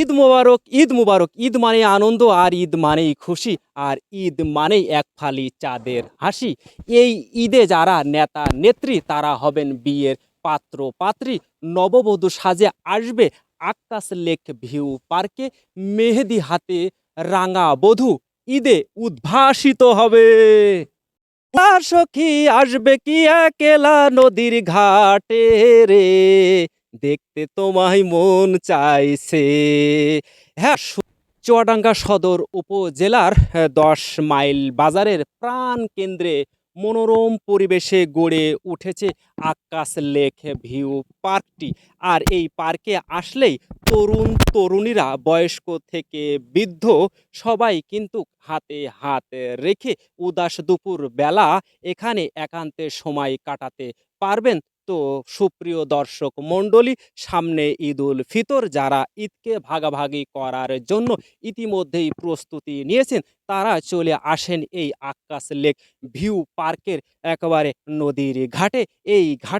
ঈদ মুবারক ঈদ মুবারক, ঈদ মানে আনন্দ আর ঈদ মানেই খুশি আর ঈদ মানেই এক ফালি চাঁদের হাসি। এই ঈদে যারা নেতা, নেত্রী, তারা হবেন বিয়ের পাত্র, পাত্রী। নববধূ সাজে আসবে আকাশ লেক ভিউ পার্কে, মেহেদি হাতে রাঙা বধূ ঈদে উদ্ভাসিত হবে। সখী আসবে কি একেলা নদীর ঘাটে রে? দেখতে তোমায় মন চাইছে। হ্যাঁ চুয়াডাঙ্গা সদর উপজেলার দশ মাইল বাজারের প্রাণ কেন্দ্রে মনোরম পরিবেশে গড়ে উঠেছে আকাশ লেক ভিউ পার্কটি। আর এই পার্কে আসলেই তরুণ তরুণীরা, বয়স্ক থেকে বৃদ্ধ, সবাই কিন্তু হাতে হাত রেখে উদাস দুপুর বেলা এখানে একান্তে সময় কাটাতে পারবেন। তো সুপ্রিয় দর্শক মণ্ডলী, সামনে ঈদুল ফিতর যারা ঈদকে ভাগাভাগি করার জন্য ইতিমধ্যেই প্রস্তুতি নিয়েছেন, তারা চলে আসেন এই আকাশ লেক ভিউ পার্কের একবারে নদীর ঘাটে। এই ঘাটে